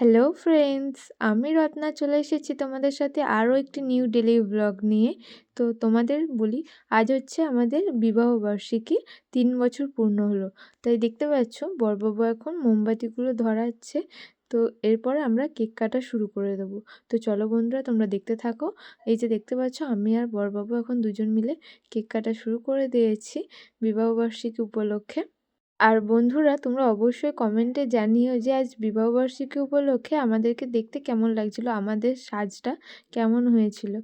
Hello friends আমি রত্না চলে এসেছি তোমাদের সাথে আরও একটি নিউ ডেলি ব্লগ নিয়ে। তো তোমাদের বলি, আজ হচ্ছে আমাদের বিবাহবার্ষিকী তিন বছর পূর্ণ হলো। তাই দেখতে পাচ্ছ, বরবাবু এখন মোমবাতিগুলো ধরাচ্ছে। তো এরপরে আমরা কেক কাটা শুরু করে দেবো। তো চলো বন্ধুরা, তোমরা দেখতে থাকো। এই যে দেখতে পাচ্ছ, আমি আর বরবাবু এখন দুজন মিলে কেক কাটা শুরু করে দিয়েছি বিবাহবার্ষিকী উপলক্ষে। আর বন্ধুরা, তোমরা অবশ্যই কমেন্টে জানিও যে আজ বিবাহবার্ষিকী উপলক্ষে আমাদেরকে দেখতে কেমন লাগছিল, আমাদের সাজটা কেমন হয়েছিল।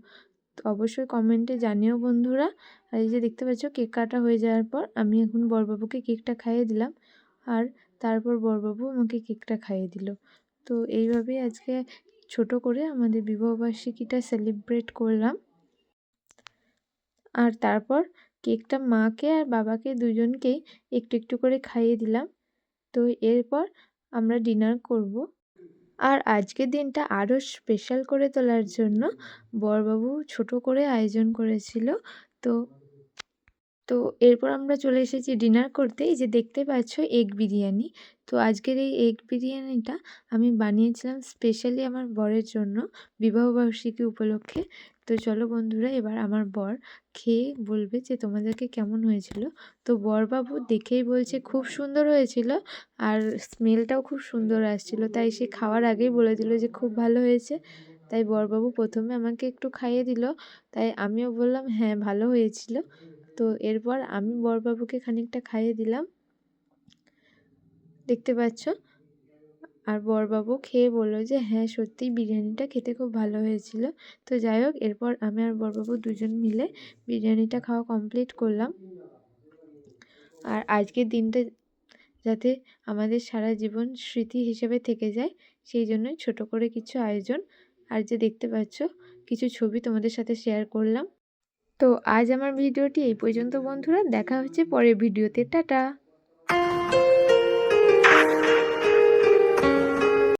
তো অবশ্যই কমেন্টে জানিও বন্ধুরা। আর এই যে দেখতে পাচ্ছ কেক কাটা হয়ে যাওয়ার পর আমি এখন বরবাবুকে কেকটা খাইয়ে দিলাম। আর তারপর বরবাবু আমাকে কেকটা খাইয়ে দিল। তো এইভাবেই আজকে ছোট করে আমাদের বিবাহবার্ষিকীটা সেলিব্রেট করলাম। আর তারপর কেকটা মাকে আর বাবাকে দুজনকেই একটু একটু করে খাইয়ে দিলাম। তো এরপর আমরা ডিনার করব। আর আজকের দিনটা আরও স্পেশাল করে তোলার জন্য বরবাবু ছোট করে আয়োজন করেছিল। তো তো এরপর আমরা চলে এসেছি ডিনার করতে। এই যে দেখতে পাচ্ছ এগ বিরিয়ানি। তো আজকের এই এগ বিরিয়ানিটা আমি বানিয়েছিলাম স্পেশালি আমার বরের জন্য বিবাহবার্ষিকী উপলক্ষে। তো চলো বন্ধুরা, এবার আমার বর খেয়ে বলবে যে তোমাদেরকে কেমন হয়েছিল। তো বরবাবু দেখেই বলছে খুব সুন্দর হয়েছিল আর স্মেলটাও খুব সুন্দর আসছিল। তাই সে খাওয়ার আগেই বলে দিল যে খুব ভালো হয়েছে। তাই বরবাবু প্রথমে আমাকে একটু খাইয়ে দিল। তাই আমিও বললাম হ্যাঁ ভালো হয়েছিল। তো এরপর আমি বরবাবুকে খানিকটা খাইয়ে দিলাম। দেখতে পাচ্ছ? আর বরবাবু খেয়ে বলল যে হ্যাঁ সত্যিই বিরিয়ানিটা খেতে খুব ভালো হয়েছিল। তো যাই হোক, এরপর আমি আর বরবাবু দুজন মিলে বিরিয়ানিটা খাওয়া কমপ্লিট করলাম। আর আজকের দিনটা যাতে আমাদের সারা জীবন স্মৃতি হিসেবে থেকে যায়, সেই জন্যই ছোট করে কিছু আয়োজন। আর যে দেখতে পাচ্ছ, কিছু ছবি তোমাদের সাথে শেয়ার করলাম। তো আজ আমার ভিডিওটি এই পর্যন্ত, বন্ধুরা। দেখা হচ্ছে পরের ভিডিওতে। টাটা!